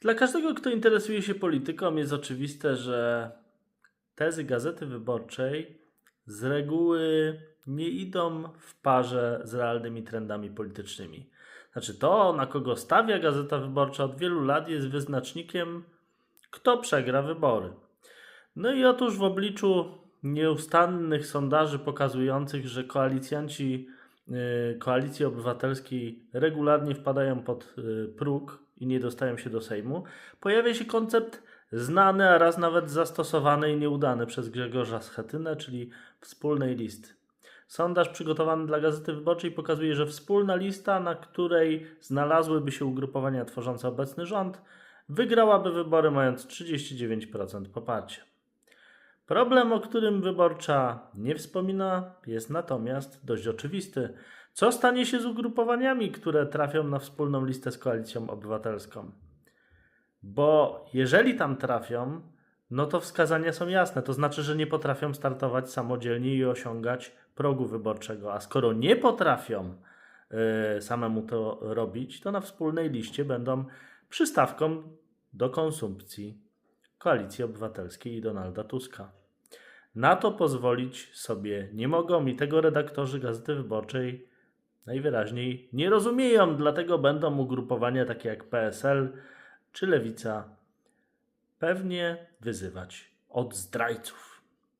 Dla każdego, kto interesuje się polityką, jest oczywiste, że tezy Gazety Wyborczej z reguły nie idą w parze z realnymi trendami politycznymi. Znaczy, to, na kogo stawia Gazeta Wyborcza od wielu lat, jest wyznacznikiem, kto przegra wybory. No i otóż w obliczu nieustannych sondaży pokazujących, że koalicjanci y, Koalicji Obywatelskiej regularnie wpadają pod y, próg i nie dostają się do Sejmu, pojawia się koncept znany, a raz nawet zastosowany i nieudany przez Grzegorza Schetynę, czyli wspólnej listy. Sondaż przygotowany dla Gazety Wyborczej pokazuje, że wspólna lista, na której znalazłyby się ugrupowania tworzące obecny rząd, wygrałaby wybory mając 39% poparcia. Problem, o którym wyborcza nie wspomina, jest natomiast dość oczywisty. Co stanie się z ugrupowaniami, które trafią na wspólną listę z koalicją obywatelską? Bo jeżeli tam trafią, no to wskazania są jasne. To znaczy, że nie potrafią startować samodzielnie i osiągać progu wyborczego. A skoro nie potrafią y, samemu to robić, to na wspólnej liście będą przystawką do konsumpcji Koalicji Obywatelskiej i Donalda Tuska. Na to pozwolić sobie nie mogą i tego redaktorzy Gazety Wyborczej najwyraźniej nie rozumieją, dlatego będą ugrupowania takie jak PSL czy Lewica pewnie wyzywać od zdrajców.